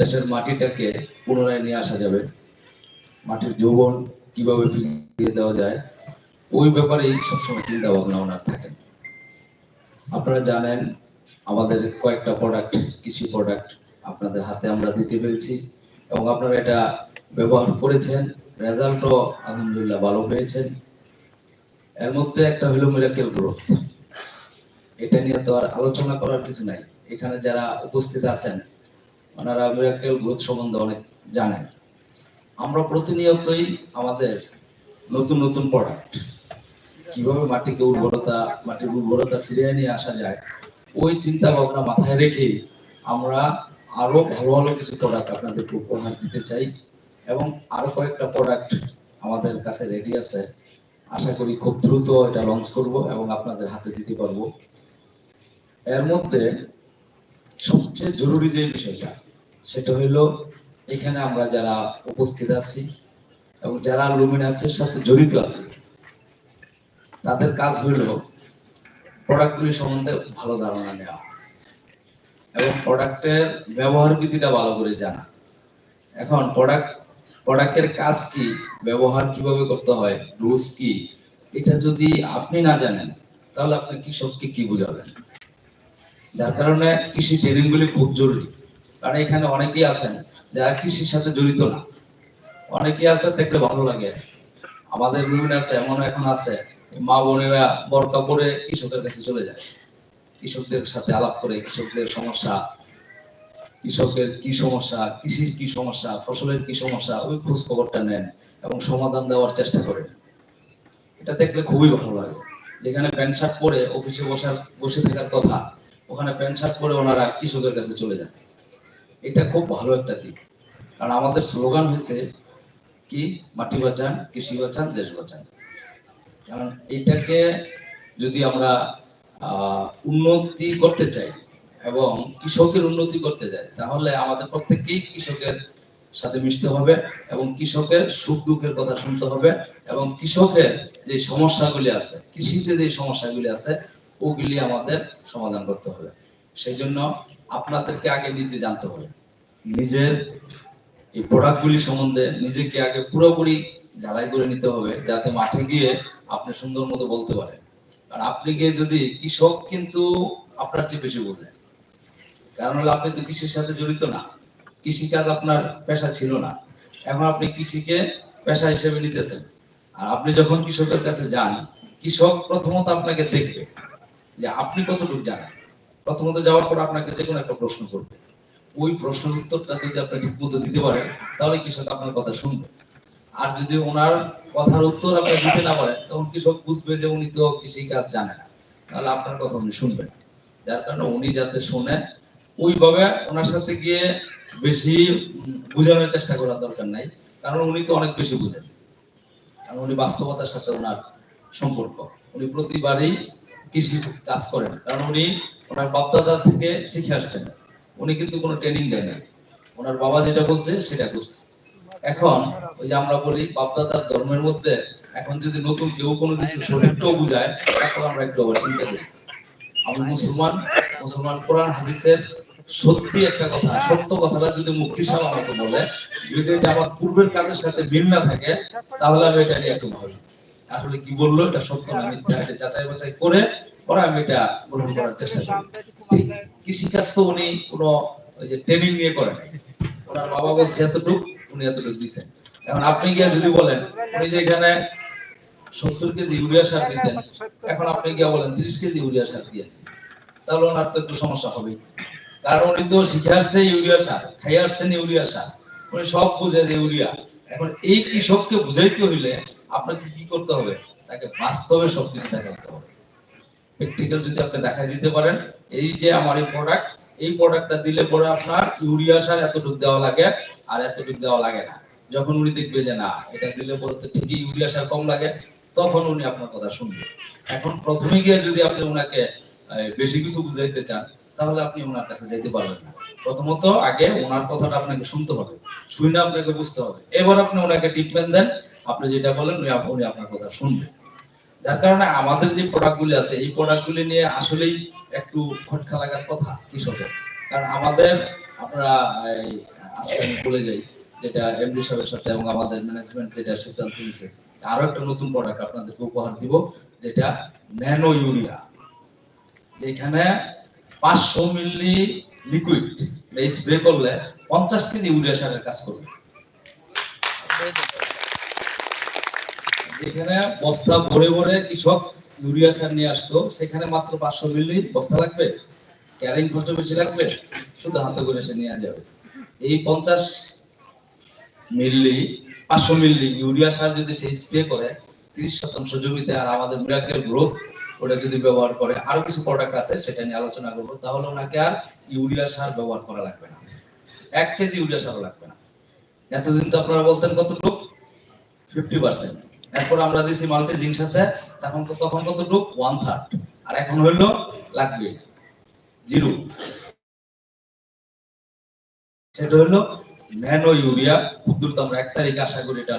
দেশের মাটিটাকে পুনরায় নিয়ে আসা যাবে। মাটির যৌবন কীভাবে ফিরিয়ে দেওয়া যায়, ওই ব্যাপারেই সবসময় চিন্তা ভাবনা ওনার থাকে। আপনারা জানেন, আমাদের কয়েকটা প্রোডাক্ট কৃষি প্রোডাক্ট আপনাদের হাতে আমরা দিতে পেরেছি এবং আপনারা এটা ব্যবহার করেছেন রেজাল্টও আলহামদুলিল্লাহ ভালো পেয়েছেন। এর মধ্যে একটা হলো মিরাকেল গ্রোথ এটা নিয়ে তো আর আলোচনা করার কিছু নাই। এখানে যারা উপস্থিত আছেন ওনারা মিরাকেল গ্রোথ সম্বন্ধে অনেক জানেন। আমরা প্রতিনিয়তই আমাদের নতুন নতুন প্রোডাক্ট কীভাবে মাটিকে উর্বরতা, মাটির উর্বরতা ফিরিয়ে নিয়ে আসা যায়, ওই চিন্তা ভাবনা মাথায় রেখে আমরা আরও ভালো ভালো কিছু প্রোডাক্ট আপনাদেরকে উপহার দিতে চাই এবং আরও কয়েকটা প্রোডাক্ট আমাদের কাছে রেডি আছে। আশা করি খুব দ্রুত এটা লঞ্চ করব এবং আপনাদের হাতে দিতে পারব। এর মধ্যে সবচেয়ে জরুরি যে বিষয়টা সেটা হইল, এখানে আমরা যারা উপস্থিত আছি এবং যারা লুমিনাসের সাথে জড়িত আছে, তাদের কাজ হইল প্রোডাক্টগুলি সম্বন্ধে ভালো ধারণা নেওয়া এবং প্রোডাক্টের ব্যবহার বিধিটা ভালো করে জানা। এখন প্রোডাক্ট প্রোডাক্টের কাজ কি, ব্যবহার কীভাবে করতে হয় রুলস কি, এটা যদি আপনি না জানেন, তাহলে আপনি কৃষককে কি বুঝাবেন? যার কারণে কৃষি ট্রেনিংগুলি খুব জরুরি। কারণ এখানে অনেকেই আছেন, যারা কৃষির সাথে জড়িত না। অনেকেই আছে, দেখলে ভালো লাগে। আমাদের বিভিন্ন আছে এমন এখন আছে মা বোনেরা বরকা পরে কৃষকের কাছে চলে যায়। কৃষকদের সাথে আলাপ করে, কৃষকদের সমস্যা, কৃষকের কি সমস্যা, কৃষির কি সমস্যা, ফসলের কি সমস্যা, ওই খোঁজ খবরটা নেন এবং সমাধান দেওয়ার চেষ্টা করেন। এটা দেখলে খুবই ভালো লাগে। যেখানে প্যান্ট শার্ট পরে অফিসে বসার, বসে থাকার কথা, ওখানে প্যান্ট শার্ট পরে ওনারা কৃষকের কাছে চলে যান। এটা খুব ভালো একটা দিক। কারণ আমাদের স্লোগান হয়েছে কি, মাটি বাঁচান, কৃষি বাঁচান, দেশ বাঁচান। কারণ এটাকে যদি আমরা উন্নতি করতে চাই এবং কৃষকের উন্নতি করতে চাই, তাহলে আমাদের প্রত্যেককেই কৃষকের সাথে মিশতে হবে এবং কৃষকের সুখ দুঃখের কথা শুনতে হবে এবং কৃষকের যে সমস্যাগুলি আছে, কৃষিতে যে সমস্যাগুলি আছে, ওগুলি আমাদের সমাধান করতে হবে। সেই জন্য আপনাদেরকে আগে নিজে জানতে হবে। নিজের এই প্রোডাক্টগুলি সম্বন্ধে নিজেকে আগে পুরোপুরি ঝালাই করে নিতে হবে, যাতে মাঠে গিয়ে আপনি সুন্দর মতো বলতে পারেন। কারণ আপনি গিয়ে যদি কৃষক, কিন্তু আপনার চেয়ে বেশি বোঝে কারণ হলো, আপনি তো কৃষির সাথে জড়িত না। কৃষিকাজ আপনার পেশা ছিল না। এখন আপনি কৃষিকে পেশা হিসেবে নিতেছেন। আর আপনি যখন কৃষকের কাছে যান, কৃষক প্রথমত আপনাকে দেখবে যে আপনি কতটুকু জানেন। প্রথমত যাওয়ার পর আপনাকে যে কোনো একটা প্রশ্ন করবে। ওই প্রশ্নের উত্তরটা যদি আপনি ঠিক মতো দিতে পারেন, তাহলে কৃষক আপনার কথা শুনবে। আর যদি ওনার কথার উত্তর আপনি দিতে না পারেন, তখন কৃষক বুঝবে যে উনি তো কৃষি কাজ জানে না। তাহলে আপনার কথা উনি শুনবেন। যার কারণে উনি যাতে শোনেন, ওইভাবে ওনার সাথে গিয়ে বেশি বোঝানোর চেষ্টা করার দরকার নাই। কারণ উনি তো অনেক বেশি বুঝেন। কারণ উনি বাস্তবতার সাথে ওনার সম্পর্ক। উনি প্রতিবারই কৃষি কাজ করেন। কারণ উনি ওনার বাপদাদা থেকে শিখে আসছেন। উনি কিন্তু কোনো ট্রেনিং দেয় না ওনার বাবা যেটা বলছে, সেটা করছে এখন ওই যে আমরা বলি, বাপদাদার ধর্মের মধ্যে এখন যদি নতুন কেউ কোনো কিছু সঠিকটাও বুঝায় তখন আমরা একটু আবার চিন্তা করি। আমি মুসলমান মুসলমান কোরআন, হাদিসের সত্যি একটা কথা, সত্য কথাটা যদি মুক্তি সামা মতো বলে, যদি এটা আমার পূর্বের কাজের সাথে মিল না থাকে, তাহলে আমি এটা নিয়ে একটু ভাবি আসলে কি বলল, এটা সত্য না মিথ্যা, এটা যাচাই বাছাই করে পরে আমি এটা করার চেষ্টা করি। কৃষিকাজ তো উনি কোনো ট্রেনিং নিয়ে করেন ওনার বাবা বলছে, এতটুক উনি এতটুক দিচ্ছেন এখন আপনি যদি বলেন, উনি যে এখানে সত্তর কেজি ইউরিয়া সার দিতেন, এখন আপনি বলেন, ত্রিশ কেজি ইউরিয়া সার দিয়ে তাহলে ওনার তো একটু সমস্যা হবে। কারণ উনি তো শিখে আসছে ইউরিয়া সার খাই আসছেন ইউরিয়া সার। উনি সব বুঝে যে ইউরিয়া। এখন এই কৃষককে বুঝাইতে হইলে আপনাকে কি করতে হবে? তাকে বাস্তবে সবকিছু দেখাতে হবে। প্র্যাকটিক্যাল যদি আপনি দেখা দিতে পারেন, এই যে আমার এই প্রোডাক্ট এই প্রোডাক্টটা দিলে পরে আপনার ইউরিয়া সার এতটুকু দেওয়া লাগে আর এতটুকু দেওয়া লাগে না। যখন উনি দেখবে যে না, এটা দিলে পরে তো ঠিকই ইউরিয়া সার কম লাগে, তখন উনি আপনার কথা শুনবে। এখন প্রথমে গিয়ে যদি আপনি ওনাকে বেশি কিছু বুঝাইতে চান, তাহলে আপনি ওনার কাছে যেতে পারবেন না। প্রথমত আগে ওনার কথাটা আপনাকে শুনতে হবে, শুনে আপনাকে বুঝতে হবে। এবার আপনি ওনাকে ট্রিটমেন্ট দেন, আপনি যেটা বলেন উনি আপনার কথা শুনবে। যার কারণে আমাদের যে প্রোডাক্টগুলি আছে, এই প্রোডাক্টগুলি নিয়ে আসলেই একটু খটকা লাগার কথা কৃষকের। কারণ আমাদের, আমরা বলে যাই, যেটা এমডি সাহেবের সাথে এবং আমাদের ম্যানেজমেন্ট যেটা সিদ্ধান্ত নিয়েছে, আরও একটা নতুন প্রোডাক্ট আপনাদেরকে উপহার দিব, যেটা ন্যানো ইউরিয়া যেখানে পাঁচশো মিলি লিকুইড স্প্রে করলে পঞ্চাশ কেজি ইউরিয়া সারের কাজ করবে। যেখানে বস্তা ভরে ভরে কৃষক ইউরিয়া সার নিয়ে আসতো, সেখানে মাত্র পাঁচশো মিলি বস্তা লাগবে, ক্যারিং খরচ বেশি লাগবে, শুধু হাতে করে সে নিয়ে যাবে। এই পঞ্চাশ মিলি পাঁচশো মিলি ইউরিয়া সার যদি সে স্প্রে করে, তিরিশ শতাংশ জমিতে আর আমাদের মিরাকেল গ্রোথ, ওটা যদি ব্যবহার করে, আরও কিছু প্রোডাক্ট আছে, সেটা নিয়ে আলোচনা করব, তাহলে ওনাকে আর ইউরিয়া সার ব্যবহার করা লাগবে না। এক কেজি ইউরিয়া সার লাগবে না। এতদিন তো আপনারা বলতেন কতটুকু? ফিফটি পার্সেন্ট এরপর আমরা দিছি মাল্টি জিঙ্ক সাথে, তখন তখন কতটুকু? ওয়ান থার্ড আর এখন হইল লাগবে জিরো। সেটা হলো ন্যানো ইউরিয়া খুব দ্রুত আমরা এক তারিখে আশা করি এটা।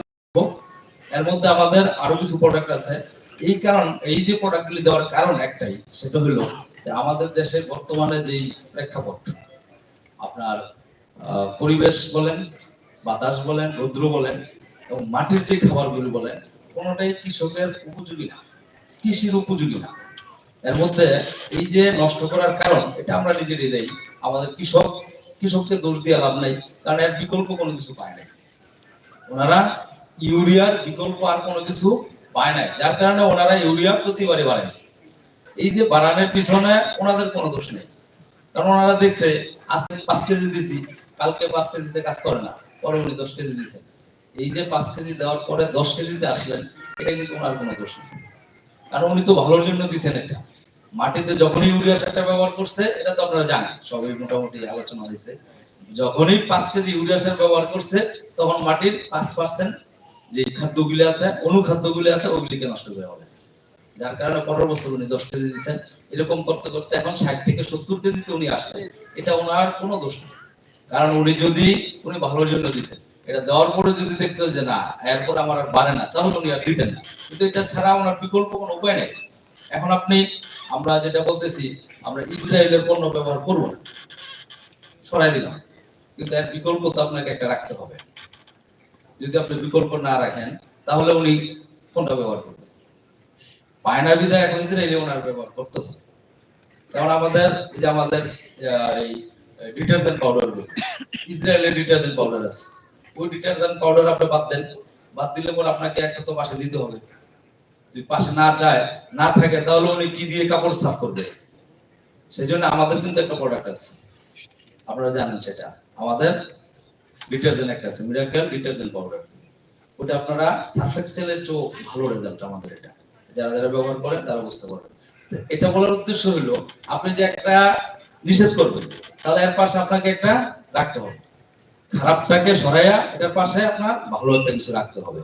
এর মধ্যে আমাদের আরও কিছু প্রোডাক্ট আছে। এই কারণ এই যে প্রোডাক্টগুলি দেওয়ার কারণ একটাই, সেটা হলো যে আমাদের দেশে বর্তমানে যেই প্রেক্ষাপট, আপনার পরিবেশ বলেন, বাতাস বলেন, রৌদ্র বলেন, এবং মাটির যে খাবারগুলি বলেন কোনোটাই কৃষকের উপযোগী না, কৃষির উপযোগী না। এর মধ্যে এই যে নষ্ট করার কারণ, এটা আমরা নিজেরই দেই। আমাদের কৃষক, কৃষককে দোষ দিয়ে লাভ নাই, কারণ এর বিকল্প কোনো কিছু পায় নাই। ওনারা ইউরিয়ার বিকল্প আর কোনো কিছু পায় নাই, যার কারণে ওনারা ইউরিয়া প্রতিবারে বাড়াইছে। এই যে বাড়ানোর পিছনে ওনাদের কোনো দোষ নেই। কারণ ওনারা দেখছে, আজকে পাঁচ কেজি দিছি, কালকে পাঁচ কেজিতে কাজ করে না পরে উনি দশ কেজি দিচ্ছেন এই যে পাঁচ কেজি দেওয়ার পরে দশ কেজিতে আসলেন, এটা কিন্তু ওনার কোনো দোষ নেই কারণ উনি তো ভালোর জন্য দিছেন এটা। মাটিতে যখনই ইউরিয়া সারটা ব্যবহার করছে, এটা তো আপনারা জানেন, সবই মোটামুটি আলোচনা হয়েছে। যখনই পাঁচ কেজি ইউরিয়া সার ব্যবহার করছে, তখন মাটির পাঁচ পার্সেন্ট যে খাদ্যগুলি আছে, অনুখাদ্যগুলি আছে, ওগুলিকে নষ্ট করে ফেলেছে যার কারণে পরের বছর উনি দশ কেজি দিচ্ছেন। এরকম করতে করতে এখন ষাট থেকে সত্তর কেজিতে উনি আসছে। এটা ওনার কোনো দোষ নেই কারণ উনি যদি, উনি ভালোর জন্য দিচ্ছেন। এটা দেওয়ার পরে যদি দেখতো যে না, এরপর আমার আর বাড়ে না, তাহলে উনি আর দিতেন না। কিন্তু এটা ছাড়া ওনার বিকল্প কোনো উপায় নেই। এখন আপনি, আমরা যেটা বলতেছি, আমরা ইসরায়েলের পণ্য ব্যবহার করব না। সরাই দিলাম। কিন্তু এর বিকল্প তো আপনাকে একটা রাখতে হবে। যদি আপনি বিকল্প না রাখেন, তাহলে উনি কোনটা ব্যবহার করবেন? পায়না বিধায় এখন ইসরায়েলি ওনার ব্যবহার করতে হবে। কারণ আমাদের যে আমাদের এই ডিটারজেন্ট পাউডার ইসরায়েলের ডিটারজেন্ট পাউডার আছে। ওই ডিটারজেন্ট পাউডার আপনি বাদ দেন। বাদ দিলে পর আপনাকে একটা তো পাশে দিতে হবে। যদি পাশে না চায় না থাকে, তাহলে উনি কি দিয়ে কাপড় সাফ করবে? সেই জন্য আমাদের কিন্তু একটা প্রোডাক্ট আছে। আপনারা জানেন সেটা। আমাদের ডিটারজেন্ট একটা আছে মিরাকেল ডিটারজেন্ট পাউডার ওটা আপনারা সার্ফেক্সেলের চেয়েও ভালো রেজাল্ট আমাদের এটা। যারা যারা ব্যবহার করেন, তারা বুঝতে পারবেন। এটা বলার উদ্দেশ্য হলো, আপনি যে একটা নিষেধ করবেন, তাহলে এর পাশে আপনাকে একটা রাখতে হবে। খারাপটাকে সরাইয়া এটার পাশে আপনার ভালো একটা কিছু রাখতে হবে।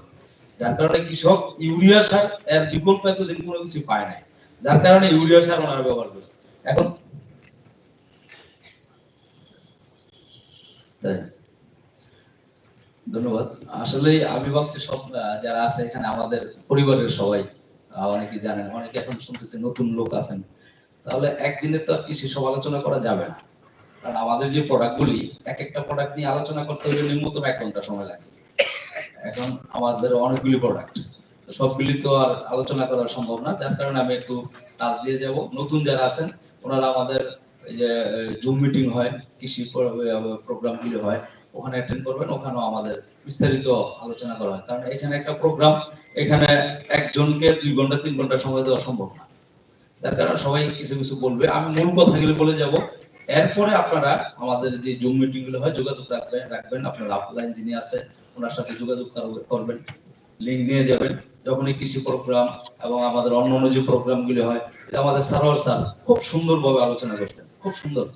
যার কারণে কৃষক ইউরিয়া সার এর বিকল্প এতদিন কোনো কিছু পায় নাই। যার কারণে ইউরিয়া সার ওনারা ব্যবহার করছে। এখন ধন্যবাদ। আসলে আমি ভাবছি সব যারা আছে এখানে আমাদের পরিবারের সবাই অনেকে জানেন, অনেকে এখন শুনতেছে নতুন লোক আছেন। তাহলে একদিনে তো আর কৃষি সব আলোচনা করা যাবে না। কারণ আমাদের যে প্রোডাক্টগুলি এক একটা প্রোডাক্ট নিয়ে আলোচনা করতে হলে ন্যূনতম এক ঘণ্টা সময় লাগে। এখন আমাদের অনেকগুলি প্রোডাক্ট সবগুলি তো আর আলোচনা করা সম্ভব না। যার কারণে আমি একটু টাচ দিয়ে যাব। নতুন যারা আছেন, ওনারা আমাদের যে জুম মিটিং হয়, কৃষি প্রোগ্রামগুলি হয়, ওখানে অ্যাটেন্ড করবেন। ওখানেও আমাদের বিস্তারিত আলোচনা করা হয়। কারণ এখানে একটা প্রোগ্রাম এখানে একজনকে দুই ঘণ্টা, তিন ঘণ্টা সময় দেওয়া সম্ভব না। যার কারণে সবাই কিছু কিছু বলবে। আমি মূল কথাগুলো বলে যাব। এরপরে আপনারা আমাদের যে জুম মিটিংগুলো হয়, যোগাযোগ রাখবেন রাখবেন। আপনার আপলাইন যিনি আছে ওনার সাথে যোগাযোগ করবেন। লিঙ্ক নিয়ে যাবেন। যখন এই কৃষি প্রোগ্রাম এবং আমাদের অন্য অন্য যে প্রোগ্রামগুলো হয় আমাদের সারোয়ার স্যার খুব সুন্দরভাবে আলোচনা করছেন। খুব সুন্দর।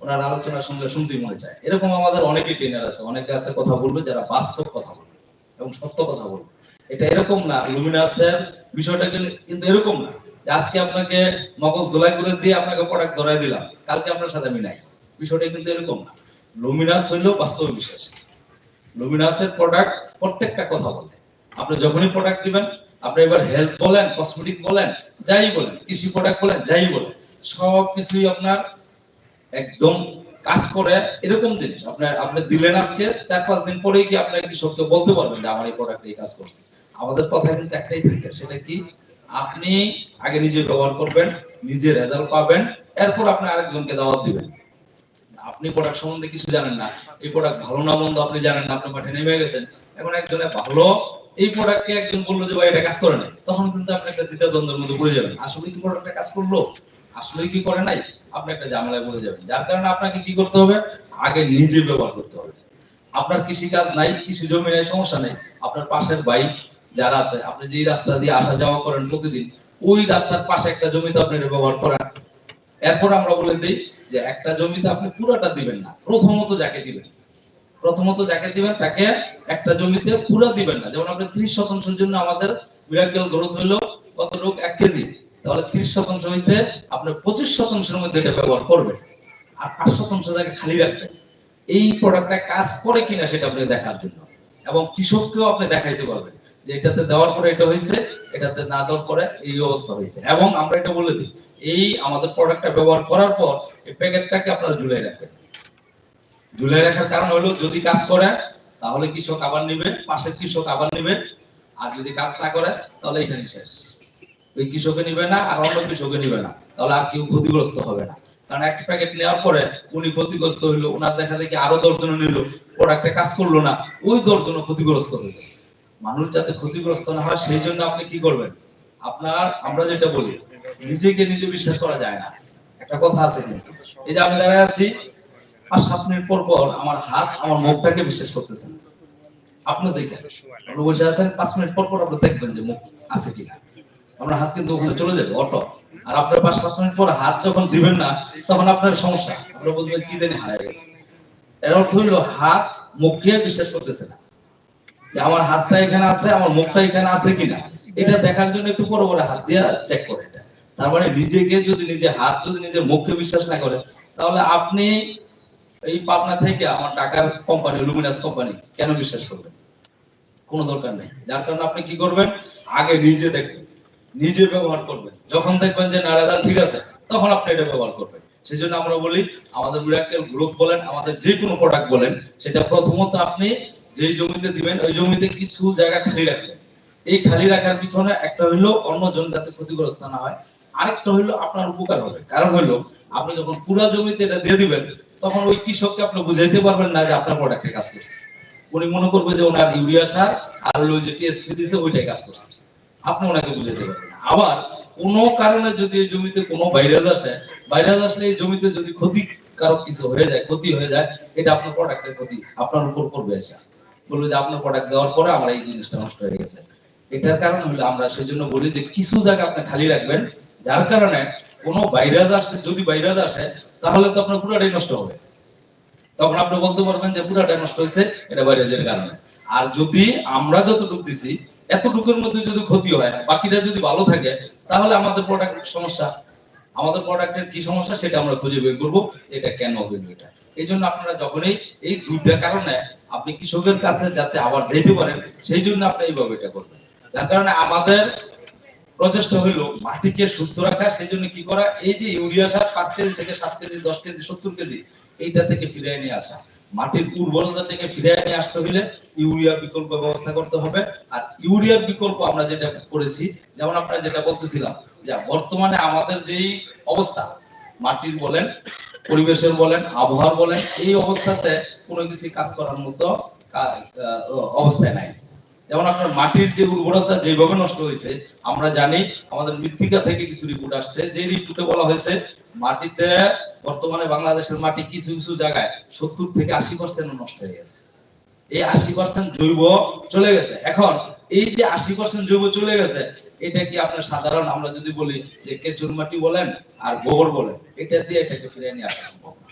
ওনার আলোচনা শুনলে শুনতেই মনে চায়। এরকম আমাদের অনেকেই ট্রেনার আছে। অনেকে আছে কথা বলবে, যারা বাস্তব কথা বলবে এবং সত্য কথা বলবে। এটা এরকম না লুমিনা স্যার বিষয়টা কিন্তু- এরকম না। আজকে আপনাকে মগজ দোলাই করে দিয়ে আপনাকে প্রোডাক্ট ধরাই দিলাম। কালকে আপনার সাথে আমি নাই। বিষয়টা কিন্তু এরকম না। লুমিনাস হইল বাস্তব বিশ্বাস। লুমিনাসের প্রোডাক্ট প্রত্যেকটা কথা বলে। আপনি যখনই প্রোডাক্ট দিবেন, আপনি এবার হেলথ বলেন কসমেটিক বলেন, যাই বলেন, কৃষি প্রোডাক্ট বলেন, যাই বলেন সব কিছুই আপনার একদম কাজ করে এরকম জিনিস। আপনি আপনি দিলেন আজকে চার পাঁচ দিন পরেই কি আপনি কৃষককে বলতে পারবেন যে, আমার এই প্রোডাক্ট এই কাজ করছে। আমাদের কথা কিন্তু একটাই থাকে, সেটা কি? আপনি আগে নিজে ব্যবহার করবেন, নিজে রেজাল্ট পাবেন, এরপর আপনি আরেকজনকে দাওয়াত দিবেন। আপনি প্রোডাক্ট সম্বন্ধে কিছু জানেন না। এই প্রোডাক্ট ভালো না মন্দ আপনি জানেন না, আপনি মাঠে নেমে গেছেন। এখন একজনে ভালো, এই প্রোডাক্টকে একজন বলল যে, ভাই, এটা কাজ করে নাই। তখন কিন্তু আপনি একটা দ্বিতীয় দ্বন্দ্বের মধ্যে পড়ে যাবেন। আসলে কি প্রোডাক্টটা কাজ করল? আসলে কি করে নাই? আপনি একটা ঝামেলায় পড়ে যাবেন। যার কারণে আপনাকে কি করতে হবে? আগে নিজে ব্যবহার করতে হবে। আপনার কৃষি কাজ নাই, কৃষি জমি নাই, সমস্যা নেই। আপনার পাশের বাইক যারা আছে, আপনি যে রাস্তা দিয়ে আসা যাওয়া করেন প্রতিদিন, ওই রাস্তার পাশে একটা জমিতে আপনি ব্যবহার করেন। এরপর আমরা বলে দিই যে একটা জমিতে আপনি পুরোটা দিবেন না, প্রথমত যাকে দিবেন। প্রথমত যাকে দিবেন, তাকে একটা জমিতে পুরো দিবেন না। যেমন আপনি ত্রিশ শতাংশের জন্য আমাদের মিরাকেল গ্রোথ হইল কত রোগ? এক কেজি। তাহলে ত্রিশ শতাংশ হইতে আপনি পঁচিশ শতাংশের মধ্যে এটা ব্যবহার করবেন। আর পাঁচ শতাংশ জায়গা খালি রাখবেন। এই প্রোডাক্টটা কাজ করে কিনা সেটা আপনি দেখার জন্য। এবং কৃষককেও আপনি দেখাইতে পারবেন। যে এটাতে দেওয়ার পরে এটা হয়েছে, এটাতে না দেওয়ার পরে এই অবস্থা হয়েছে। এবং আমরা এটা বলে দিই, এই আমাদের প্রোডাক্টটা ব্যবহার করার পর এই প্যাকেটটাকে আপনারা ঝুলাই রাখবেন। ঝুলাই রাখার কারণ হলো, যদি কাজ করে তাহলে কৃষক আবার নিবে, পাশের কৃষক আবার নিবে, আর যদি কাজ না করে, তাহলে এখানে শেষ। ওই কৃষকে নিবে না, আর অন্য কৃষকে নিবে না, তাহলে আর কেউ ক্ষতিগ্রস্ত হবে না। কারণ একটা প্যাকেট নেওয়ার পরে উনি ক্ষতিগ্রস্ত হইল ওনার দেখা দেখি আরও দশজন নিল প্রোডাক্টে কাজ করল না, ওই দশজন ক্ষতিগ্রস্ত হইল। মানুষ যাতে ক্ষতিগ্রস্ত না হয়, সেই জন্য আপনি কি করবেন? আপনার, আমরা যেটা বলি, নিজেকে নিজে বিশ্বাস করা যায় না। একটা কথা আছে কিন্তু এই যে আমি দাঁড়ায় আছি, পাঁচ, সাত মিনিট পর পর আমার হাত, আমার মুখটাকে বিশ্বাস করতেছে। আপনি দেখেন বসে আছেন, পাঁচ মিনিট পর পর আপনি দেখবেন যে মুখ আছে কিনা। আপনার হাত কিন্তু ওখানে চলে যাবে, অটো। আর আপনার পাঁচ, সাত মিনিট পর হাত যখন দিবেন না, তখন আপনার সমস্যা। আপনারা বলবেন, কি জানি হারিয়ে গেছে। এর অর্থ হইল হাত বিশ্বাস করতেছে না। যে আমার হাতটা এখানে আছে, আমার মুখটা এখানে আছে কিনা, এটা দেখার জন্য একটু বড় বড় হাত দিয়ে চেক করে এটা। তার মানে নিজেকে যদি নিজে হাত যদি নিজের মুখকে বিশ্বাস না করে, তাহলে আপনি এই পাবনা থেকে আমার টাকার কোম্পানি লুমিনাস কোম্পানি কেন বিশ্বাস করবেন? কোনো দরকার নেই। যার কারণে আপনি কি করবেন? আগে নিজে দেখবেন, নিজে ব্যবহার করবেন। যখন দেখবেন যে নারাদান ঠিক আছে, তখন আপনি এটা ব্যবহার করবেন। সেই জন্য আমরা বলি, আমাদের মিরাকেল গ্রুপ বলেন, আমাদের যে কোনো প্রোডাক্ট বলেন, সেটা প্রথমত আপনি যেই জমিতে দিবেন, ওই জমিতে কিছু জায়গা খালি রাখবেন। এই খালি রাখার পিছনে একটা হইল অন্য জন যাতে ক্ষতিগ্রস্ত না হয়, আরেকটা হইল আপনার উপকার হবে। কারণ হইল, আপনি যখন পুরা জমিতে এটা দিয়ে দিবেন, তখন ওই কৃষককে আপনি বুঝাইতে পারবেন না যে আপনার প্রোডাক্টে কাজ করছে। উনি মনে করবে যে ওনার ইউরিয়া সার আর ওই যে টিএসপি দিয়েছে ওইটাই কাজ করছে। আপনি ওনাকে বুঝাইতে পারবেন আবার কোনো কারণে যদি এই জমিতে কোনো ভাইরাস আসে ভাইরাস আসলে এই জমিতে যদি ক্ষতিকারক কিছু হয়ে যায়, ক্ষতি হয়ে যায়, এটা আপনার প্রোডাক্টের ক্ষতি, আপনার উপর করবে এসে। বলবে যে আপনার প্রোডাক্ট দেওয়ার পরে আমার এই জিনিসটা নষ্ট হয়ে গেছে। এটার কারণ হলো আমরা সেই জন্য বলি যে কিছু জায়গা আপনি খালি রাখবেন, যার কারণে কোনো ভাইরাস আসে, যদি ভাইরাস আসে, তাহলে তো আপনার পুরোটাই নষ্ট হবে। তখন আপনি বলতে পারবেন যে পুরাটা নষ্ট হয়েছে, এটা ভাইরাসের কারণে। আর যদি আমরা যতটুকু দিছি, এতটুকুর মধ্যে যদি ক্ষতি হয়, বাকিটা যদি ভালো থাকে, তাহলে আমাদের প্রোডাক্টের সমস্যা। আমাদের প্রোডাক্টের কি সমস্যা, সেটা আমরা খুঁজে বের করব, এটা কেন হইল এটা? এই জন্য আপনারা যখনই এই দুইটা কারণে আপনি কৃষকের কাছে যাতে আবার যেতে পারেন, সেই জন্য আপনি এইভাবে এটা করবেন। যার কারণে আমাদের প্রচেষ্টা হইল মাটিকে সুস্থ রাখা, সেই জন্য কি করা, এই যে ইউরিয়া সার পাঁচ কেজি থেকে সাত কেজি, দশ কেজি, সত্তর কেজি, এইটা থেকে ফিরিয়ে নিয়ে আসা। মাটির উর্বরতা থেকে ফিরিয়ে নিয়ে আসতে হলে ইউরিয়া বিকল্প ব্যবস্থা করতে হবে। আর ইউরিয়ার বিকল্প আমরা যেটা করেছি, যেমন আপনারা যেটা বলতেছিলাম, যে বর্তমানে আমাদের যেই অবস্থা, মাটির বলেন, পরিবেশের বলেন, আবহাওয়ার বলেন, এই অবস্থাতে কোনো কিছু কাজ করার মতো অবস্থায় নাই। যেমন আপনার মাটির যে উর্বরতা যেভাবে নষ্ট হয়েছে, আমরা জানি আমাদের মৃত্তিকা থেকে কিছু রিপোর্ট আসছে। যে রিপোর্টে বলা হয়েছে, মাটিতে বর্তমানে বাংলাদেশের মাটি কিছু কিছু জায়গায় সত্তর থেকে আশি পার্সেন্ট নষ্ট হয়ে গেছে। এই আশি পার্সেন্ট জৈব চলে গেছে। এখন এই যে আশি পার্সেন্ট জৈব চলে গেছে, এটা কি আপনার সাধারণ? আমরা যদি বলি যে কেচুর মাটি বলেন আর গোবর বলেন, এটা দিয়ে এটাকে ফিরে নিয়ে আসা সম্ভব না।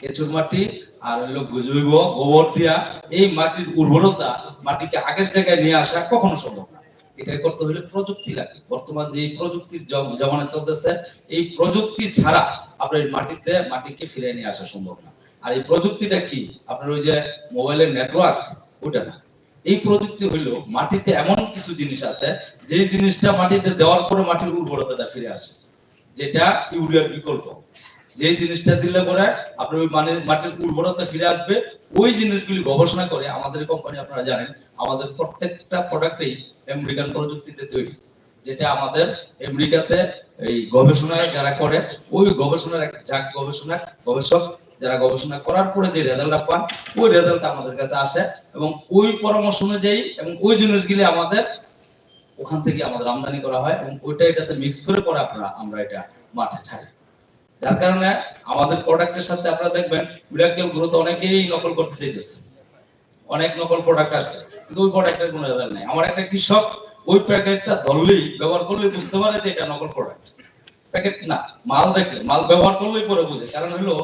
কেঁচুর মাটি আর হলো জৈব গোবর দিয়া এই মাটির উর্বরতা মাটিকে আগের জায়গায় নিয়ে আসা কখনো সম্ভব না। এটা করতে হলে প্রযুক্তি লাগে। বর্তমান যে প্রযুক্তির জমানা চলতেছে, এই প্রযুক্তি ছাড়া আপনার মাটিতে, মাটিকে নিয়ে আসা সম্ভব না। আর এই প্রযুক্তিটা কি? আপনার ওই যে মোবাইলের নেটওয়ার্ক ওটা না। এই প্রযুক্তি হইল মাটিতে এমন কিছু জিনিস আছে, যে জিনিসটা মাটিতে দেওয়ার পরে মাটির উর্বরতাটা ফিরে আসে, যেটা ইউরিয়ার বিকল্প। যেই জিনিসটা দিলে পরে আপনার ওই মানে মাটির উর্বরতা ফিরে আসবে, ওই জিনিসগুলি গবেষণা করে আমাদের কোম্পানি আপনারা জানেন, আমাদের প্রত্যেকটা প্রোডাক্টেই আমেরিকান প্রযুক্তিতে তৈরি। যেটা আমাদের আমেরিকাতে এই গবেষণা যারা করে, ওই গবেষণার এক যাক গবেষণা, গবেষক যারা গবেষণা করার পরে যে রেজাল্টটা পান, ওই রেজাল্টটা আমাদের কাছে আসে এবং ওই পরামর্শ অনুযায়ী এবং ওই জিনিসগুলি আমাদের ওখান থেকে আমাদের আমদানি করা হয় এবং ওইটা এটাতে মিক্স করে পরে আপনারা, আমরা এটা মাঠে ছাড়ি। যার কারণে আমাদের প্রোডাক্টের সাথে আপনারা দেখবেন মিরাকেল গ্রোথ অনেকেই নকল করতে চাইতেছে। অনেক নকল প্রোডাক্ট আসছে, কিন্তু ওই প্রোডাক্টের কোনো রেজাল্ট নেই। আমার একটা কৃষক ওই প্যাকেটটা ধরলেই, ব্যবহার করলে বুঝতে পারে যে এটা নকল প্রোডাক্ট প্যাকেট না, মাল দেখলে মাল ব্যবহার করলেই পরে বুঝে। কারণ হলো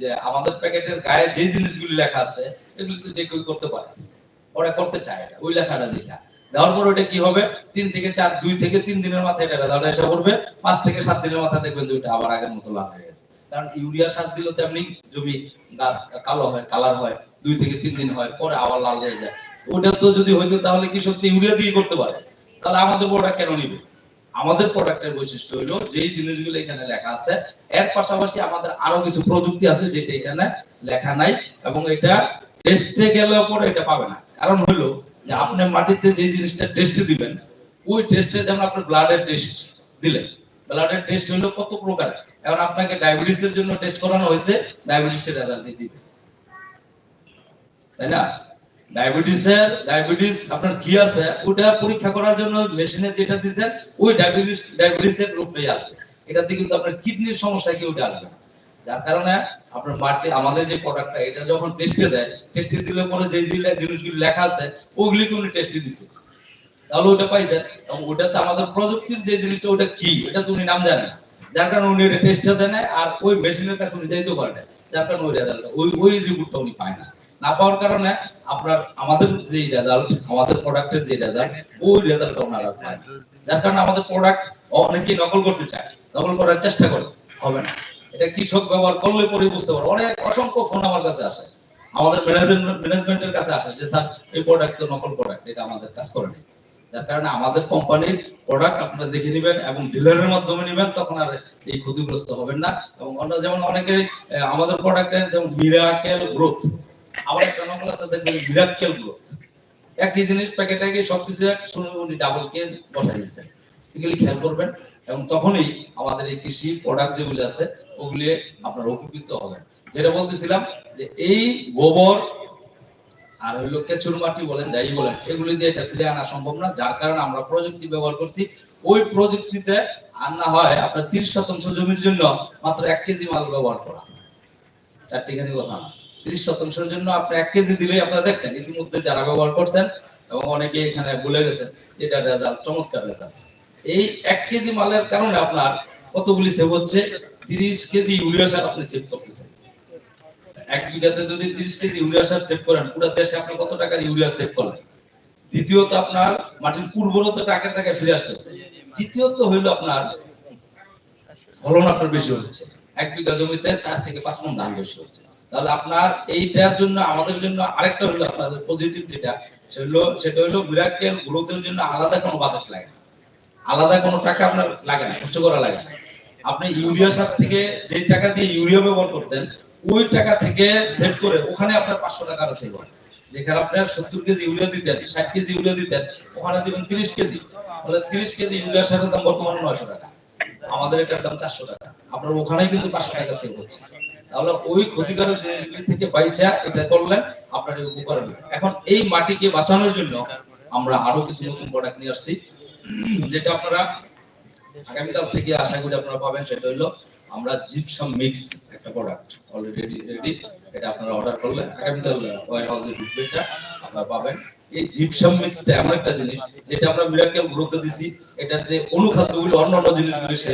যে আমাদের প্যাকেটের গায়ে যে জিনিসগুলি লেখা আছে, এগুলি তো যে কেউ করতে পারে। ওরা করতে চায় ওই লেখাটা দেখা দেওয়ার পর ওটা কি হবে? তিন থেকে চার, দুই থেকে তিন দিনের মাথায় এটা রেজাল্ট এসে পড়বে পাঁচ থেকে সাত দিনের মাথায় দেখবেন যে ওইটা আবার আগের মতো লাভ হয়ে গেছে। কারণ ইউরিয়া সার দিলেও তেমনি জমি গাছ কালো হয় কালার হয়, দুই থেকে তিন দিন হয়, পরে আবার লাল হয়ে যায়। ওটা তো যদি হইতো তাহলে কি সত্যি ইউরিয়া দিয়ে করতে পারে? তাহলে আমাদের প্রোডাক্ট কেন নিবে? আমাদের প্রোডাক্টের বৈশিষ্ট্য হলো যেই জিনিসগুলো এখানে লেখা আছে, এর পাশাপাশি আমাদের আরও কিছু প্রযুক্তি আছে যেটা এখানে লেখা নাই এবং এটা টেস্টে গেলে পরে এটা পাবে না। কারণ হলো যে আপনি মাটিতে যে জিনিসটা টেস্টে দিবেন, ওই টেস্টে যেমন আপনি ব্লাডের টেস্ট দিলেন ব্লাডের টেস্ট হলো কত প্রকার? এখন আপনাকে ডায়াবেটিসের জন্য টেস্ট করানো হয়েছে ডায়াবেটিসের রেজাল্ট দিবে তাই না? ডায়াবেটিসের ডায়াবেটিস আপনার কি আছে, ওটা পরীক্ষা করার জন্য মেশিনে যেটা দিয়েছেন, ওই ডায়াবেটিস ডায়াবেটিসের রূপটাই আসবে। এটাতে কিন্তু আপনার কিডনির সমস্যা কি, ওটা আসবে না। যার কারণে আপনার মাটি আমাদের যে প্রোডাক্টটা এটা যখন টেস্টে দেয় টেস্টে দিলে পরে যে জিনিস- জিনিসগুলি লেখা আছে ওগুলি তো উনি টেস্টে দিছে। তাহলে ওটা পাইছেন, এবং ওটাতে আমাদের প্রযুক্তির যে জিনিসটা ওটা কি, এটা তো উনি নাম জানেন না। যার কারণে উনি এটা টেস্টে দেয় না আর ওই মেশিনের কাছে উনি যাইতেও পারে না যার কারণে ওই রেজাল্ট ওই ওই রিপোর্টটা উনি পায় না। না পাওয়ার কারণে আপনার আমাদের যে রেজাল্ট আমাদের প্রোডাক্টের যে রেজাল্ট ওই রেজাল্টটা ওনারা পায় না। যার কারণে আমাদের প্রোডাক্ট অনেকেই নকল করতে চায়। নকল করার চেষ্টা করে, হবে না। এটা কৃষক ব্যবহার করলে পরে বুঝতে পারে অনেক অসংখ্য ফোন আমার কাছে আসে। আমাদের ম্যানেজমেন্ট ম্যানেজমেন্টের কাছে আসে যে, স্যার, এই প্রোডাক্ট তো নকল প্রোডাক্ট এটা আমাদের কাজ করে না যার কারণে আমাদের কোম্পানির প্রোডাক্ট আপনারা দেখে নেবেন এবং ডিলারের মাধ্যমে নেবেন, তখন আর এই ক্ষতিগ্রস্ত হবেন না। এবং অন্য যেমন অনেকে আমাদের প্রোডাক্টের যেমন মিরাকেল গ্রোথ আবার একটা নকল আছে, দেখবেন মিরাকেল গ্রোথ একই জিনিস প্যাকেটে গিয়ে সবকিছু এক, শুনে উনি ডাবল কে বসাই দিয়েছেন। এগুলি খেয়াল করবেন। এবং তখনই আমাদের এই কৃষি প্রোডাক্ট যেগুলি আছে ওগুলি আপনার উপকৃত হবেন। যেটা বলতেছিলাম যে এই গোবর আর হইল কেচুর মাটি বলেন, যাই বলেন, এগুলি দিয়ে এটা ফিরে আনা সম্ভব না। যার কারণে আমরা প্রযুক্তি ব্যবহার করছি। ওই প্রযুক্তিতে আনা হয় আপনার তিরিশ শতাংশ জমির জন্য মাত্র এক কেজি মাল ব্যবহার করা। চারটি চারটিখানি কথা না। তিরিশ শতাংশের জন্য আপনি এক কেজি দিলেই আপনারা দেখছেন, ইতিমধ্যে যারা ব্যবহার করছেন এবং অনেকে এখানে বলে গেছেন এটা রেজাল্ট, চমৎকার রেজাল্ট। এই এক কেজি মালের কারণে আপনার কতগুলি সেভ হচ্ছে? তিরিশ কেজি ইউরিয়া সার আপনি সেভ এক বিঘাতে যদি তিরিশ কেজি ইউরিয়া সার সেভ করেন, পুরো দেশে আপনি কত টাকার ইউরিয়া সেভ করলেন? দ্বিতীয়ত আপনার মাটির উর্বরতা টাকার ফিরে আসতেছে। তৃতীয়ত হইল আপনার ফলন আপনার বেশি হচ্ছে। এক বিঘা জমিতে চার থেকে পাঁচ মন ধান বেশি হচ্ছে। তাহলে আপনার এইটার জন্য, আমাদের জন্য আরেকটা হলো আপনাদের পজিটিভ যেটা, সেটা হলো সেটা হলো মিরাকেল গ্রোথের জন্য আলাদা কোনো বাজেট লাগে না। আলাদা কোনো টাকা আপনার লাগে না, খরচ করা লাগে না। আপনি ইউরিয়া সার থেকে যে টাকা দিয়ে ইউরিয়া ব্যবহার করতেন, ওই টাকা থেকে সেভ করে ওখানে আপনার পাঁচশো টাকা সেভ হয় যেখানে আপনার সত্তর কেজি ইউরিয়া দিতেন, ষাট কেজি ইউরিয়া দিতেন, ওখানে দিবেন তিরিশ কেজি। তাহলে তিরিশ কেজি ইউরিয়া সারের দাম বর্তমানে নয়শো টাকা। আমাদের এটার দাম চারশো টাকা। আপনার ওখানেই কিন্তু পাঁচশো টাকা সেভ হচ্ছে। তাহলে ওই ক্ষতিকারক জিনিসগুলি থেকে বাইচা, এটা করলেন, আপনার উপকার হবে। এখন এই মাটিকে বাঁচানোর জন্য আমরা আরও কিছু নতুন প্রোডাক্ট নিয়ে আসছি, যেটা আপনারা আগামীকাল থেকে আশা করি আপনারা পাবেন, সেটা হলো আমরা জিপসাম মিক্স একটা প্রোডাক্ট অলরেডি রেডি এটা আপনারা অর্ডার আগামীকাল হাউসে ঢুকবে এটা, আপনারা পাবেন। এই জিপসাম মিক্সটা এমন একটা জিনিস, যেটা আমরা মিরাকেল গ্রোথে দিছি, এটার যে অনুখাদ্যগুলো জিনিসগুলি সে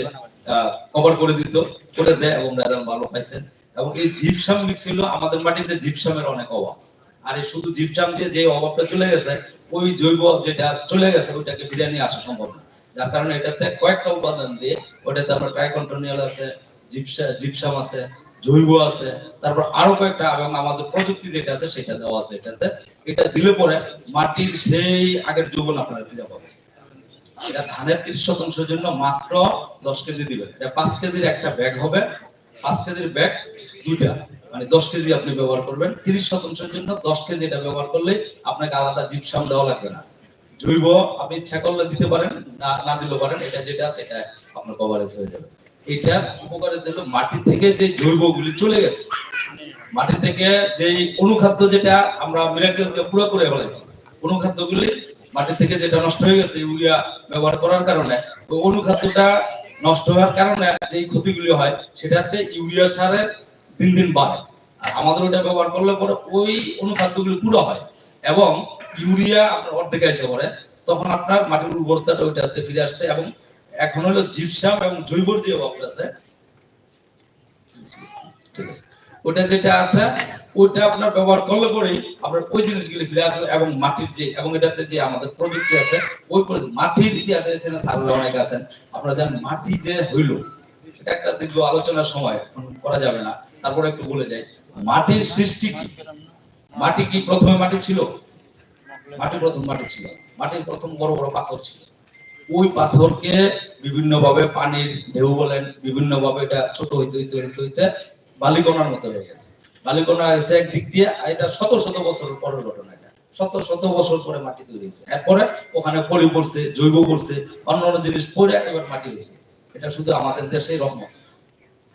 কভার করে দিত, করে দেয় এবং ভালো পাইছেন। এবং এই জিপসাম মিক্স হলো আমাদের মাটিতে জিপসামের অনেক অভাব। আর এই শুধু জিপসাম দিয়ে যে অভাবটা চলে গেছে, ওই জৈব যেটা চলে গেছে, ওইটাকে ফিরে নিয়ে আসা সম্ভব না। যার কারণে এটাতে কয়েকটা উপাদান দিয়ে ওটাতে আপনার ট্রাইকন্টোনিয়াল আছে জিপসা জিপসাম আছে, জৈব আছে, তারপর আরও কয়েকটা এবং আমাদের প্রযুক্তি যেটা আছে সেটা দেওয়া আছে এটাতে। এটা দিলে পরে মাটির সেই আগের যৌবন আপনারা ফিরে পাবেন। এটা ধানের তিরিশ শতাংশের জন্য মাত্র দশ কেজি দিবেন। এটা পাঁচ কেজির একটা ব্যাগ হবে। পাঁচ কেজির ব্যাগ দুইটা। মানে দশ কেজি আপনি ব্যবহার করবেন। তিরিশ শতাংশের জন্য দশ কেজি এটা ব্যবহার করলে আপনাকে আলাদা জিপসাম দেওয়া লাগবে না। জৈব আপনি ইচ্ছা করলে দিতে পারেন, না না দিলেও পারেন, এটা যেটা এটা আপনার কভারেজ হয়ে যাবে। এটার উপকারে দিল মাটি থেকে যে জৈবগুলি চলে গেছে, মাটি থেকে যেই অনুখাদ্য যেটা আমরা মিরাকেল পুরো করে ফেলেছি, অনুখাদ্যগুলি মাটি থেকে যেটা নষ্ট হয়ে গেছে, ইউরিয়া ব্যবহার করার কারণে, ওই অনুখাদ্যটা নষ্ট হওয়ার কারণে যেই ক্ষতিগুলি হয়, সেটাতে ইউরিয়া সারের দিন দিন বাড়ে। আর আমাদের ওটা ব্যবহার করলে পরে ওই অনুখাদ্যগুলি পুরো হয়। এবং ইউরিয়া আপনার অর্ধেক এসে পড়ে, তখন আপনার মাটির উর্বরতাটা ওইটাতে ফিরে আসছে এবং এখন হলো জিপসাম এবং জৈবর যে অভাব আছে ওটা যেটা আছে, ওটা আপনার ব্যবহার করলে পরেই আপনার ওই জিনিসগুলি ফিরে আসবে এবং মাটির যে, এবং এটাতে যে আমাদের প্রযুক্তি আছে, ওই প্রযুক্তি, মাটির ইতিহাসে এখানে সার্ভে অনেক আছেন, আপনারা জানেন মাটি যে হইল, এটা একটা দীর্ঘ আলোচনার সময় করা যাবে না, তারপরে একটু বলে যাই, মাটির সৃষ্টি কি? মাটি কি প্রথমে মাটি ছিল? মাটি প্রথম মাটি ছিল। মাটির প্রথম বড় বড় পাথর ছিল। ওই পাথরকে বিভিন্ন ভাবে পানির ঢেউ বলেন বিভিন্ন ভাবে এটা ছোট হইতে হইতে হইতে হইতে বালিকণার মতো হয়ে গেছে। বালিকণা এসে একদিক দিয়ে, আর এটা শত শত বছর পরের ঘটনা এটা। শত শত বছর পরে মাটি তৈরি হয়েছে। এরপরে ওখানে পলি পড়ছে, জৈব পড়ছে, অন্য অন্য জিনিস পড়ে এবার মাটি হয়েছে। এটা শুধু আমাদের দেশেই রহমত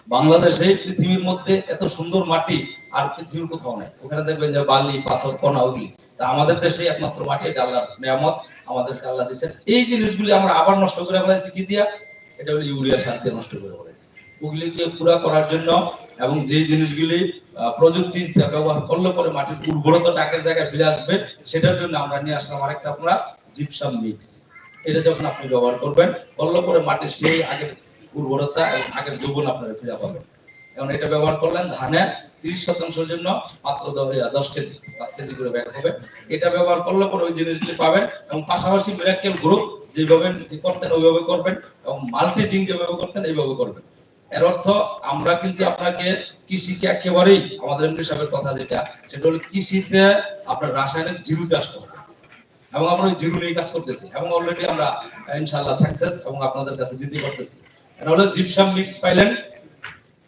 বাংলাদেশে পৃথিবীর মধ্যে এত সুন্দর মাটি আর পৃথিবীর কোথাও নাই। ওখানে দেখবেন যে বালি, পাথর, কণা, ওগুলি। তা আমাদের দেশে একমাত্র মাটি এটা আল্লাহর নিয়ামত আমাদের আল্লাহ দিয়েছেন। এই জিনিসগুলি আমরা আবার নষ্ট করে ফেলাইছি কি দিয়া? এটা হলো ইউরিয়া সার দিয়ে নষ্ট করে ফেলাইছি। ওগুলিকে পুরা করার জন্য এবং যে জিনিসগুলি আহ, প্রযুক্তিটা ব্যবহার করলে পরে মাটির উর্বরতা টাকের জায়গায় ফিরে আসবে সেটার জন্য আমরা নিয়ে আসলাম আরেকটা আপনার জিপসাম মিক্স এটা যখন আপনি ব্যবহার করবেন করলে পরে মাটির সেই আগের উর্বরতা এবং আগের যৌবন আপনারা ফিরে পাবেন। এখন এটা ব্যবহার করলেন ধানে তিরিশ শতাংশের জন্য মাত্র দশ কেজি পাঁচ কেজি করে ব্যাগ হবে। এটা ব্যবহার করলে পরে ওই জিনিসগুলি পাবেন এবং পাশাপাশি মিরাক্কেল গ্রুপ যেভাবে করতেন, ওইভাবে করবেন এবং মাল্টি জিঙ্ক যেভাবে করতেন, এইভাবে করবেন। এর অর্থ আমরা কিন্তু আপনাকে কৃষিকে একেবারেই, আমাদের এমনি সাহেবের কথা যেটা, সেটা হলো কৃষিতে আপনার রাসায়নিক জিরো চাষ হবে। এবং আমরা ওই জিরো নিয়ে কাজ করতেছি। এবং অলরেডি আমরা, ইনশাআল্লাহ সাকসেস এবং আপনাদের কাছে দিতে করতেছি। এটা হলো জিপসাম মিক্স পাইলেন।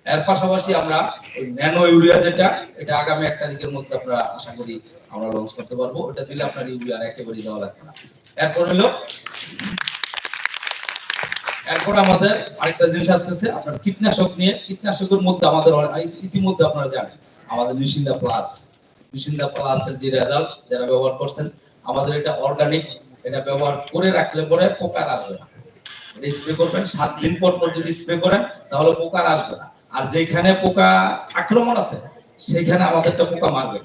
এর পাশাপাশি আমরা ন্যানো ইউরিয়া যেটা, এটা আগামী এক তারিখের মধ্যে আমরা আশা করি আমরা লঞ্চ করতে পারব। এটা দিলে আপনার ইউরিয়া আর একেবারেই দেওয়া লাগবে না। এরপর হলো, এরপর আমাদের আরেকটা জিনিস আসতেছে, আপনার কীটনাশক নিয়ে। কীটনাশকের মধ্যে আমাদের ইতিমধ্যে আপনারা জানেন, আমাদের নিশিন্দা প্লাস নিশিন্দা প্লাসের যে রেজাল্ট যারা ব্যবহার করছেন, আমাদের এটা অর্গানিক এটা ব্যবহার করে রাখলে পরে পোকার আসবে না। এটা স্প্রে করবেন, সাত দিন পর পর যদি স্প্রে করেন, তাহলে পোকার আসবে না। আর যেখানে পোকা আক্রমণ আছে সেখানে আমাদেরটা পোকা মারবে।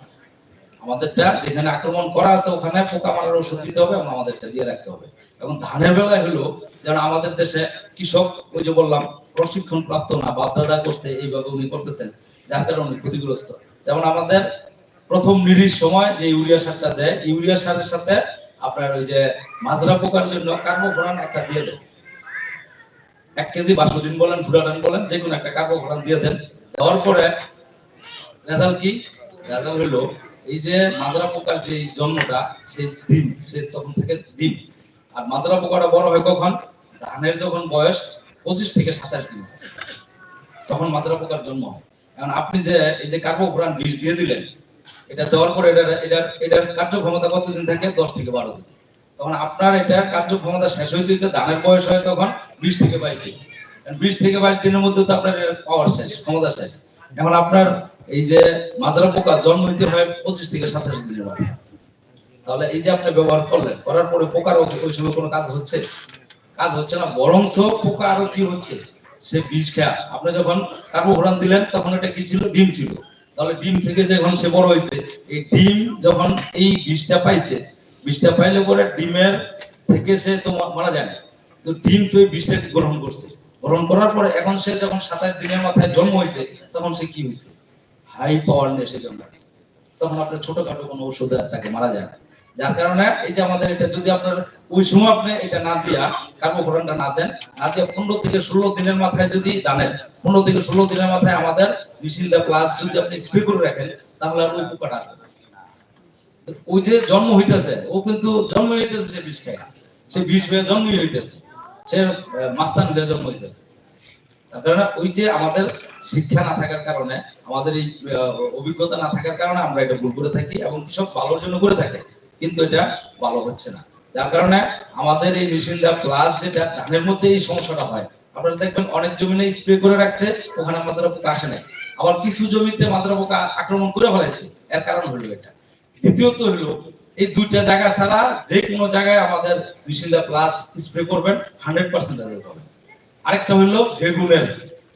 আমাদেরটা যেখানে আক্রমণ করা আছে, ওখানে পোকা মারার ওষুধ দিতে হবে এবং আমাদেরটা দিয়ে রাখতে হবে। এবং ধানের বেলায় হলো যেন আমাদের দেশে কৃষক, ওই যে বললাম, প্রশিক্ষণ প্রাপ্ত না, বাপদাদা করছে, এইভাবে উনি করতেছেন, যার কারণে ক্ষতিগ্রস্ত। যেমন আমাদের প্রথম নিরির সময় যে ইউরিয়া সারটা দেয়, ইউরিয়া সারের সাথে আপনার ওই যে মাজরা পোকার জন্য কার্বোফোরান একটা দিয়ে দেয়। এক কেজি বাসুদিন বলেন ফুরাডান বলেন, যে কোনো একটা কার্বোফোরান দিয়ে দেন। দেওয়ার পরে রেজাল্ট কি? রেজাল্ট হলো এই যে মাজরা পোকার যে জন্মটা, সে ডিম, সে তখন থেকে ডিম। আর মাজরা পোকাটা বড় হয় কখন? ধানের যখন বয়স পঁচিশ থেকে সাতাশ দিন তখন মাজরা পোকার জন্ম হয়। এখন আপনি যে, এই যে কার্বোফোরান বিষ দিয়ে দিলেন, এটা দেওয়ার পরে এটার এটার এটার কার্যক্ষমতা কতদিন থাকে? দশ থেকে বারো দিন। তখন আপনার এটা কার্যক্ষমতা শেষ হইতে হইতে ধানের বয়স হয় তখন বিশ থেকে বাইশ দিন। বিশ থেকে বাইশ দিনের মধ্যে তো আপনার পাওয়ার শেষ, ক্ষমতা শেষ। এখন আপনার এই যে মাজরা পোকা জন্ম হইতে হয় পঁচিশ থেকে সাতাশ দিনের মধ্যে। তাহলে এই যে আপনি ব্যবহার করলেন, করার পরে পোকার ওই- সময় কোনো কাজ হচ্ছে? কাজ হচ্ছে না বরংস পোকা আরও কি হচ্ছে? সে বিষ খেয়া। আপনি যখন কার্বোফোরান দিলেন, তখন এটা কি ছিল? ডিম ছিল। তাহলে ডিম থেকে যখন সে বড় হয়েছে, এই ডিম যখন এই বিষটা পাইছে বিষটা পাইলে পরে ডিমের থেকে সে তো মারা যায় তো ডিম তো এই গ্রহণ করছে। গ্রহণ করার পরে এখন সে যখন সাতাশ দিনের মাথায় জন্ম হয়েছে, তখন সে কি হয়েছে? হাই পাওয়ার নিয়ে সে জন্ম হয়েছে। তখন আপনার ছোটখাটো কোনো ওষুধে তাকে মারা যায় না। যার কারণে এই যে আমাদের এটা যদি আপনার ওই সময় আপনি এটা না দিয়া কার্বোফোরানটা না দেন, না দিয়ে পনেরো থেকে ষোলো দিনের মাথায় যদি দানেন, পনেরো থেকে ষোলো দিনের মাথায় আমাদের মিশিলদা প্লাস যদি আপনি স্প্রে করে রাখেন, তাহলে আর ওই পোকাটা আসবে না। ওই যে জন্ম হইতেছে, ও কিন্তু জন্ম হইতেছে সে বিষ খায় সে বিষ হয়ে জন্মই হইতেছে। সে মাস্তান হয়ে জন্ম হইতেছে। তার ওই যে আমাদের শিক্ষা না থাকার কারণে, আমাদের এই অভিজ্ঞতা না থাকার কারণে আমরা এটা ভুল করে থাকি এবং ভালোর জন্য করে থাকে। কিন্তু এটা ভালো হচ্ছে না। যার কারণে আমাদের এই মেশিনটা প্লাস যেটা ধানের মধ্যে এই সমস্যাটা হয়। আপনারা দেখবেন অনেক জমিনে স্প্রে করে রাখছে, ওখানে মাজরা পোকা আসে নাই। আবার কিছু জমিতে মাজরা পোকা আক্রমণ করে ফেলাইছে। এর কারণ হলো এটা। দ্বিতীয়ত হলো, এই দুইটা জায়গা ছাড়া যে কোনো জায়গায় আমাদের মেশিনটা প্লাস স্প্রে করবেন হান্ড্রেড পার্সেন্ট রেজাল্ট পাবেন আরেকটা হলো বেগুনের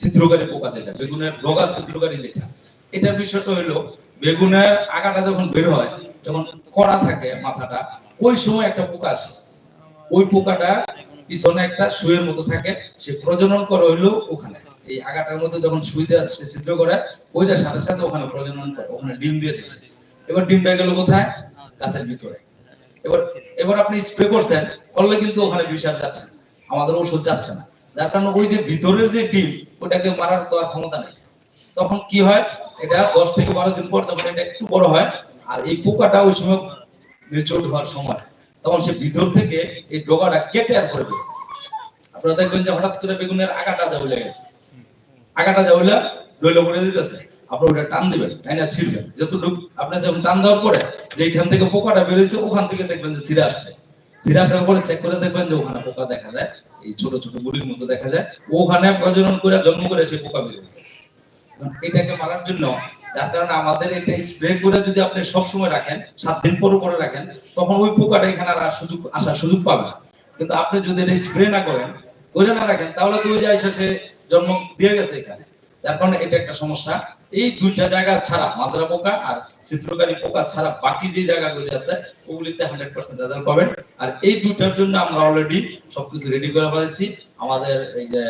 ছিদ্রকারী পোকা যেটা, বেগুনের রোগা ছিদ্রকারী যেটা। এটার বিষয়টা হলো, বেগুনের আগাটা যখন বের হয়, যখন কড়া থাকে মাথাটা, ওই সময় একটা পোকা আসে। ওই পোকাটা পিছনে একটা সুয়ের মতো থাকে, সে প্রজনন করে হইল ওখানে। এই আগাটার মধ্যে যখন সুই দেওয়া সে ছিদ্র করে, ওইটার সাথে সাথে ওখানে প্রজনন করে, ওখানে ডিম দিয়ে দিচ্ছে এবার ডিমটা গেল কোথায়? গাছের ভিতরে। এবার এবার আপনি স্প্রে করছেন, করলে কিন্তু ওখানে বিষাদ যাচ্ছে। আমাদের ওষুধ যাচ্ছে না। যার কারণে ওই যে ভিতরের যে ডিম, ওটাকে মারার তো আর ক্ষমতা নেই। তখন কি হয়? এটা দশ থেকে বারো দিন পর যখন এটা একটু বড় হয়, আর এই পোকাটা ওই সময় মেচুর হওয়ার সময়, তখন সে ভিতর থেকে এই ডোকাটা কেটে আর করে দিয়েছে। আপনারা দেখবেন যে হঠাৎ করে বেগুনের আগাটা জাউলে গেছে। আগাটা জাউলে রইল করে দিতেছে। আপনি ওটা টান দিবেন টাইনা ছিড়বেন। যতটুকু আপনি যখন টান দেওয়ার পরে যে এইখান থেকে পোকাটা বেরোয়েছে ওখান থেকে দেখবেন যে ছিঁড়ে আসছে। ছিঁড়ে আসার পরে চেক করে দেখবেন যে ওখানে পোকা দেখা যায়, এই ছোট ছোট গুলির মতো দেখা যায়। ওখানে প্রজনন করে, জন্ম করে সে পোকা বেরিয়ে গেছে। এটাকে মারার জন্য, যার কারণে আমাদের এটা স্প্রে করে যদি আপনি সব সময় রাখেন, সাত দিন পরে করে রাখেন, তখন ওই পোকাটা এখানে আর সুযোগ, আসার সুযোগ পাবে না। কিন্তু আপনি যদি এটা স্প্রে না করেন করে না রাখেন, তাহলে তো ওই যে সে জন্ম দিয়ে গেছে এখানে। যার কারণে এটা একটা সমস্যা। এই দুইটা জায়গা ছাড়া, মাজরা পোকা আর চিত্রকারী পোকা ছাড়া বাকি যে জায়গাগুলি আছে, ওগুলিতে হান্ড্রেড পার্সেন্ট রেজাল্ট পাবেন। আর এই দুইটার জন্য আমরা অলরেডি সবকিছু রেডি করে ফেলেছি। আমাদের এই যে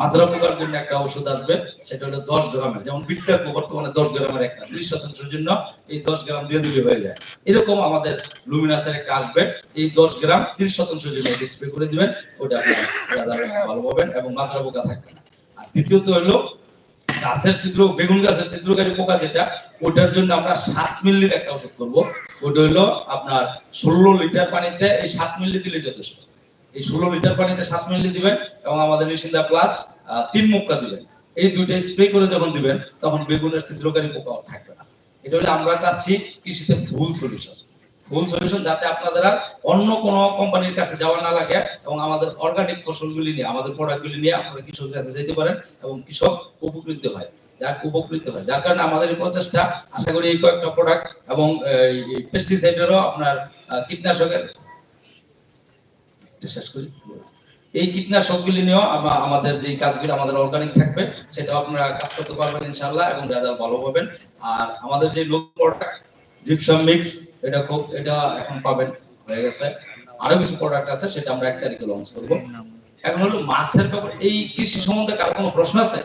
মাজরা পোকার জন্য একটা ওষুধ আসবে, সেটা হলো দশ গ্রামের, যেমন বিদ্যার্থ বর্তমানে দশ গ্রামের একটা, ত্রিশ শতাংশের জন্য এই দশ গ্রাম দিয়ে দিলে হয়ে যায়। এরকম আমাদের লুমিনাসের একটা আসবে, এই দশ গ্রাম ত্রিশ শতাংশের জন্য স্প্রে করে দিবেন, ওটা আপনারা ভালো পাবেন এবং মাজরা পোকা থাকবে আর দ্বিতীয়ত হলো গাছের ছিদ্র, বেগুন গাছের ছিদ্রকারী পোকা যেটা, ওটার জন্য আমরা সাত মিলির একটা ওষুধ করব। ওটা হলো আপনার ষোলো লিটার পানিতে এই সাত মিলি দিলে যথেষ্ট। এই ষোলো লিটার পানিতে সাত মিলি দিবেন এবং আমাদের মেশিনদা প্লাস তিন মুক্তা দিবেন। এই দুইটা স্প্রে করে যখন দিবেন, তখন বেগুনের ছিদ্রকারী পোকা থাকবে না। এটা হলে আমরা চাচ্ছি কৃষিতে ভুল সলিউশন। ফুল সলিউশন যাতে আপনাদের অন্য কোনো কোম্পানির কাছে যাওয়া না লাগে এবং আমাদের অর্গানিক ফসলগুলি নিয়ে, আমাদের প্রোডাক্টগুলি নিয়ে আপনারা কৃষকের কাছে যেতে পারেন এবং কৃষক উপকৃত হয়। যার উপকৃত হয়। যার কারণে আমাদের এই প্রচেষ্টা, আশা করি এই কয়েকটা প্রোডাক্ট এবং পেস্টিসাইডেরও আপনার কীটনাশকের শেষ করি। এই নিয়েও আমা- আমাদের যে কাজগুলো আমাদের অর্গানিক থাকবে সেটা আপনারা কাজ করতে পারবেন ইনশাল্লাহ এবং রেজাল্ট ভালো পাবেন। আর আমাদের যে নতুন প্রোডাক্ট জিপসাম মিক্স এটা খুব, এটা এখন পাবেন, হয়ে গেছে। আরও কিছু প্রোডাক্ট আছে, সেটা আমরা এক তারিখে লঞ্চ করব। এখন হলো মাছের ব্যাপার, এই কৃষি সম্বন্ধে কার কোনো প্রশ্ন আছে?